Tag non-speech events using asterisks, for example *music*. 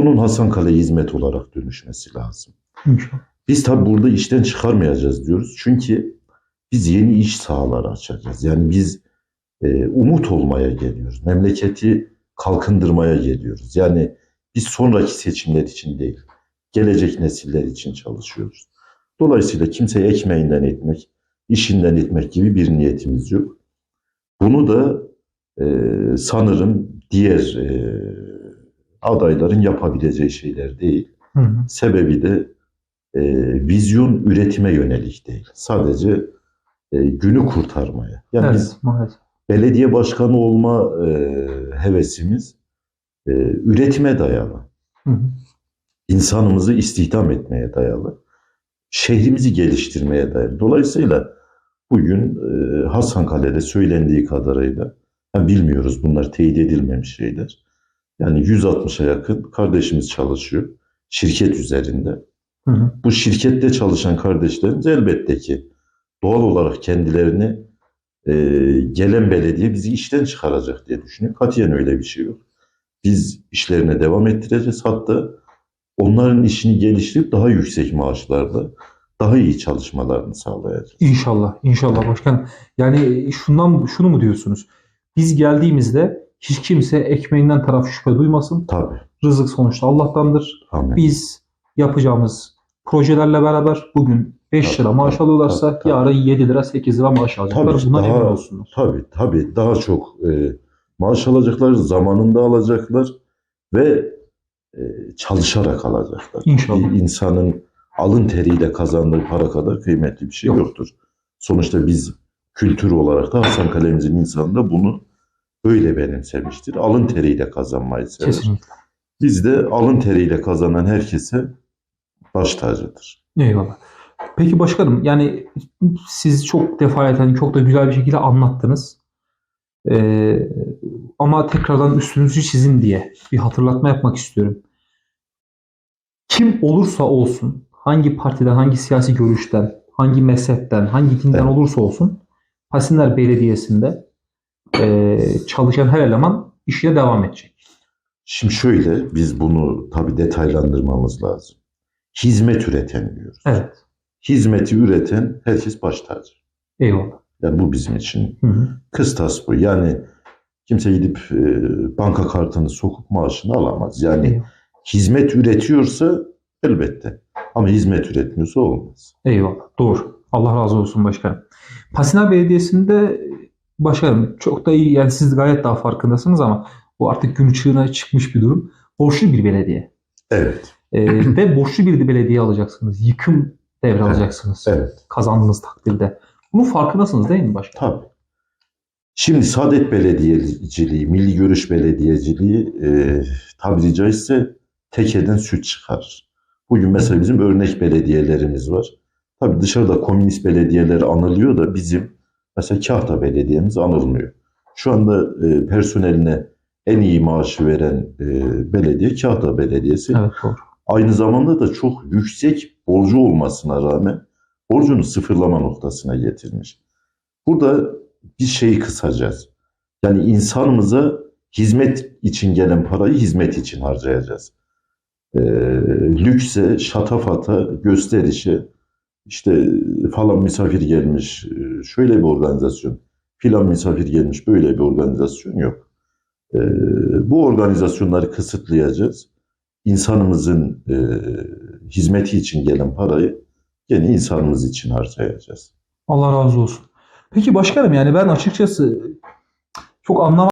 Bunun Hasankale hizmet olarak dönüşmesi lazım. İnşallah. Biz tabi burada işten çıkarmayacağız diyoruz. Çünkü biz yeni iş sahaları açacağız. Yani biz e, umut olmaya geliyoruz. Memleketi kalkındırmaya geliyoruz. Yani biz sonraki seçimler için değil, gelecek nesiller için çalışıyoruz. Dolayısıyla kimseye ekmeğinden etmek, işinden etmek gibi bir niyetimiz yok. Bunu da e, sanırım diğer e, adayların yapabileceği şeyler değil. Hı hı. Sebebi de e, vizyon üretime yönelik değil. Sadece e, günü kurtarmaya. Yani evet, biz maalesef. belediye başkanı olma e, hevesimiz e, üretime dayalı. Hı hı. İnsanımızı istihdam etmeye dayalı. Şehrimizi geliştirmeye dayalı. Dolayısıyla bugün e, Hasankale'de söylendiği kadarıyla ha, bilmiyoruz bunlar teyit edilmemiş şeyler. Yani 160'a yakın kardeşimiz çalışıyor şirket üzerinde. Hı hı. Bu şirkette çalışan kardeşlerimiz elbette ki doğal olarak kendilerini e, gelen belediye bizi işten çıkaracak diye düşünüyor. Katiyen öyle bir şey yok. Biz işlerine devam ettireceğiz. Hatta onların işini geliştirip daha yüksek maaşlarla daha iyi çalışmalarını sağlayacağız. İnşallah, inşallah başkan. Yani şundan şunu mu diyorsunuz? Biz geldiğimizde hiç kimse ekmeğinden taraf şüphe duymasın. Tabii. Rızık sonuçta Allah'tandır. Amin. Biz yapacağımız projelerle beraber bugün 5 Tabii, lira maaş tabii, alıyorlarsa tabii, yarın 7 lira 8 lira maaş alacaklar. Tabii, Buna daha- emin olsunlar. Tabii tabii daha çok e, maaş alacaklar, zamanında alacaklar ve e, çalışarak alacaklar. İnşallah. Bir insanın alın teriyle kazandığı para kadar kıymetli bir şey Yok. yoktur. Sonuçta biz kültür olarak da Hasankale'mizin insanı da bunu öyle benimsemiştir. Alın teriyle kazanmayı sever. Kesinlikle. Biz de alın teriyle kazanan herkese baş tacıdır. Eyvallah. Peki başkanım yani siz çok defaten çok da güzel bir şekilde anlattınız. Ee, ama tekrardan üstünüzü çizin diye bir hatırlatma yapmak istiyorum. Kim olursa olsun, hangi partiden, hangi siyasi görüşten, hangi mezhepten, hangi dinden Evet. olursa olsun Pasinler Belediyesi'nde e, çalışan her eleman işine devam edecek. Şimdi şöyle biz bunu tabii detaylandırmamız lazım. Hizmet üreten diyoruz. Evet. Hizmeti üreten herkes baş tacı. Eyvallah. Yani bu bizim için Hı hı. kıstas bu. Yani kimse gidip e, banka kartını sokup maaşını alamaz. Yani Eyvallah. hizmet üretiyorsa elbette. Ama hizmet üretmiyorsa olmaz. Eyvallah. Doğru. Allah razı olsun başkanım. Pasiner Belediyesi'nde başkanım çok da iyi yani siz gayet daha farkındasınız ama bu artık gün ışığına çıkmış bir durum. Borçlu bir belediye. Evet. Ee, *clears throat* ve borçlu bir belediye alacaksınız. Yıkım devralacaksınız. Evet. Kazandığınız takdirde. Bunun farkındasınız değil mi başkanım? Tabii. Şimdi Saadet Belediyeciliği, Milli Görüş Belediyeciliği e, tabiri caizse tekeden süt çıkarır. Bugün mesela bizim örnek belediyelerimiz var. Tabii dışarıda komünist belediyeler anılıyor da bizim mesela Kahta Belediye'miz anılmıyor. Şu anda e, personeline en iyi maaşı veren e, belediye Kahta Belediyesi. Evet doğru. Aynı zamanda da çok yüksek borcu olmasına rağmen borcunu sıfırlama noktasına getirmiş. Burada bir şeyi kısacağız. Yani insanımıza hizmet için gelen parayı hizmet için harcayacağız. Ee, lükse, şatafata, gösterişe, işte falan misafir gelmiş, e, şöyle bir organizasyon, filan misafir gelmiş, böyle bir organizasyon yok. Ee, bu organizasyonları kısıtlayacağız insanımızın e, hizmeti için gelen parayı gene insanımız için harcayacağız. Allah razı olsun. Peki başkanım yani ben açıkçası çok anlamadım.